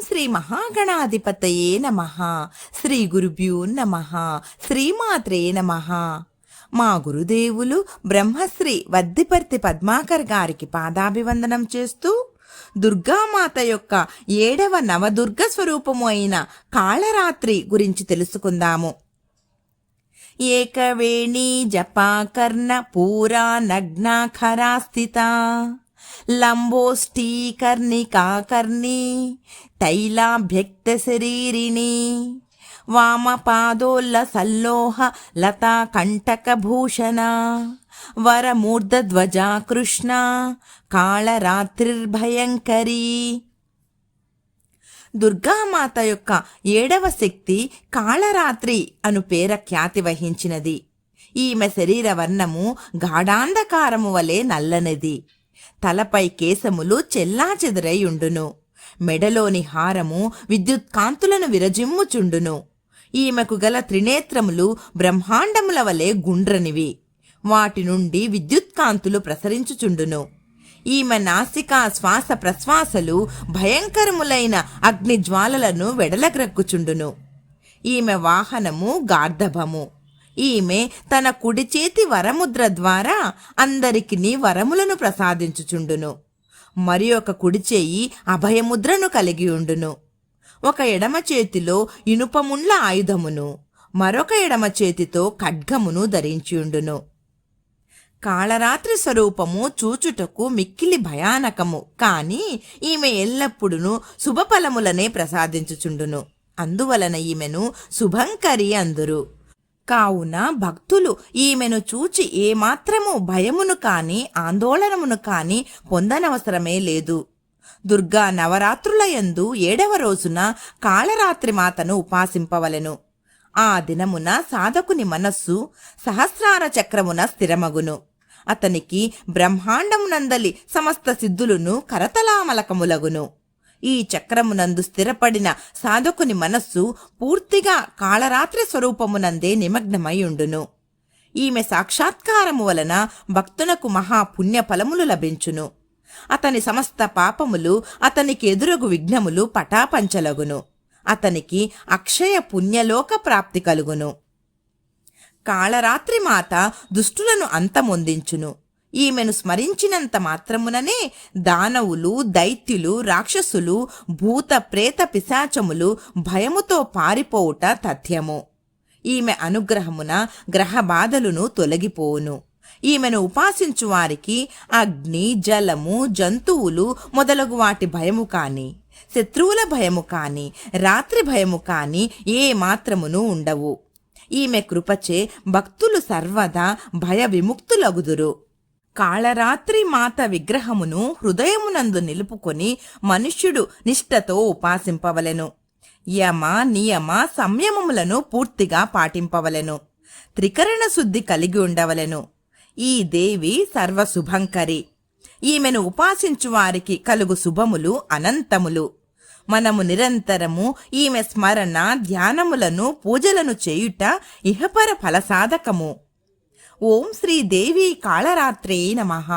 శ్రీ మహాగణాధిపతయే నమ. శ్రీ గురుభ్యో నమ. శ్రీమాత్రే నమ. మా గురుదేవులు బ్రహ్మశ్రీ వద్దిపర్తి పద్మాకర్ గారికి పాదాభివందనం చేస్తూ దుర్గామాత యొక్క ఏడవ నవదుర్గ స్వరూపము అయిన కాళరాత్రి గురించి తెలుసుకుందాము. ఏకవేణి జపాకర్ణ పూరా నగ్నాఖరా స్థిత. లంబోష్టీకర్ణికాకర్ణి తైలాభ్యక్త శరీరిణి వామపాదోల్ల సల్లోహ లతా కంటకభూషణ వరమూర్ధధ్వజా కృష్ణ కాళరాత్రిర్భయంకరీ. దుర్గామాత యొక్క ఏడవ శక్తి కాళరాత్రి అను పేర ఖ్యాతి వహించినది. ఈమె శరీర వర్ణము గాఢాంధకారము వలె నల్లనిది. తలపై కేశములు చెల్లాచెదురై ఉండును. మెడలోని హారము విద్యుత్కాంతులను విరజిమ్ముచుండును. ఈమెకు గల త్రినేత్రములు బ్రహ్మాండముల వలె గుండ్రనివి. వాటి నుండి విద్యుత్కాంతులు ప్రసరించుచుండును. ఈమె నాసికా శ్వాస ప్రశ్వాసలు భయంకరములైన అగ్ని జ్వాలలను వెడలగ్రక్కుచుండును. ఈమె వాహనము గార్ధభము. ఈమె తన కుడి చేతి వరముద్ర ద్వారా అందరికిని వరములను ప్రసాదించుచుండును. మరి ఒక కుడి చేయి అభయముద్రను కలిగి ఉండును. ఒక ఎడమ చేతిలో ఇనుపముండ్ల ఆయుధమును మరొక ఎడమ చేతితో ఖడ్గమును ధరించియుండును కాళరాత్రి స్వరూపము చూచుటకు మిక్కిలి భయానకము కాని ఈమె ఎల్లప్పుడూ శుభఫలములనే ప్రసాదించుచుండును. అందువలన ఈమెను శుభంకరి అందురు. కావున భక్తులు ఈమెను చూచి ఏమాత్రము భయమును కాని ఆందోళనమును కాని పొందనవసరమే లేదు. దుర్గా నవరాత్రులయందు ఏడవ రోజున కాళరాత్రి మాతను ఉపాసింపవలెను. ఆ దినమున సాధకుని మనస్సు సహస్రార చక్రమున స్థిరమగును. అతనికి బ్రహ్మాండమునందలి సమస్త సిద్ధులను కరతలామలకములగును. ఈ చక్రమునందు స్థిరపడిన సాధకుని మనస్సు పూర్తిగా కాళరాత్రి స్వరూపమునందే నిమగ్నమయుండును ఈమె సాక్షాత్కారము వలన భక్తునకు మహా పుణ్యఫలములు లభించును. అతని సమస్త పాపములు అతనికి ఎదురగు విఘ్నములు పటాపంచలగును. అతనికి అక్షయ పుణ్యలోక ప్రాప్తి కలుగును. కాళరాత్రి మాత దుష్టులను అంతమొందించును. ఈమెను స్మరించినంత మాత్రముననే దానవులు దైత్యులు రాక్షసులు భూత ప్రేత పిశాచములు భయముతో పారిపోవుట తథ్యము. ఈమె అనుగ్రహమున గ్రహ బాధలును తొలగిపోవును. ఈమెను ఉపాసించు వారికి అగ్ని జలము జంతువులు మొదలగు వాటి భయము కాని శత్రువుల భయము కాని రాత్రి భయము కాని ఏ మాత్రమును ఉండవు. ఈమె కృపచే భక్తులు సర్వదా భయ విముక్తులగుదురు కాళరాత్రి మాత విగ్రహమును హృదయమునందు నిలుపుకొని మనుష్యుడు నిష్ఠతో ఉపాసింపవలెను. యమ నియమ సంయమములను పూర్తిగా పాటింపవలెను. త్రికరణ శుద్ధి కలిగి ఉండవలెను. ఈ దేవి సర్వశుభంకరి. ఈమెను ఉపాసించు వారికి కలుగు శుభములు అనంతములు. మనము నిరంతరము ఈమె స్మరణ ధ్యానములను పూజలను చేయుట ఇహపర ఫలసాధకము. ఓం శ్రీ దేవి కాళరాత్రే నమః.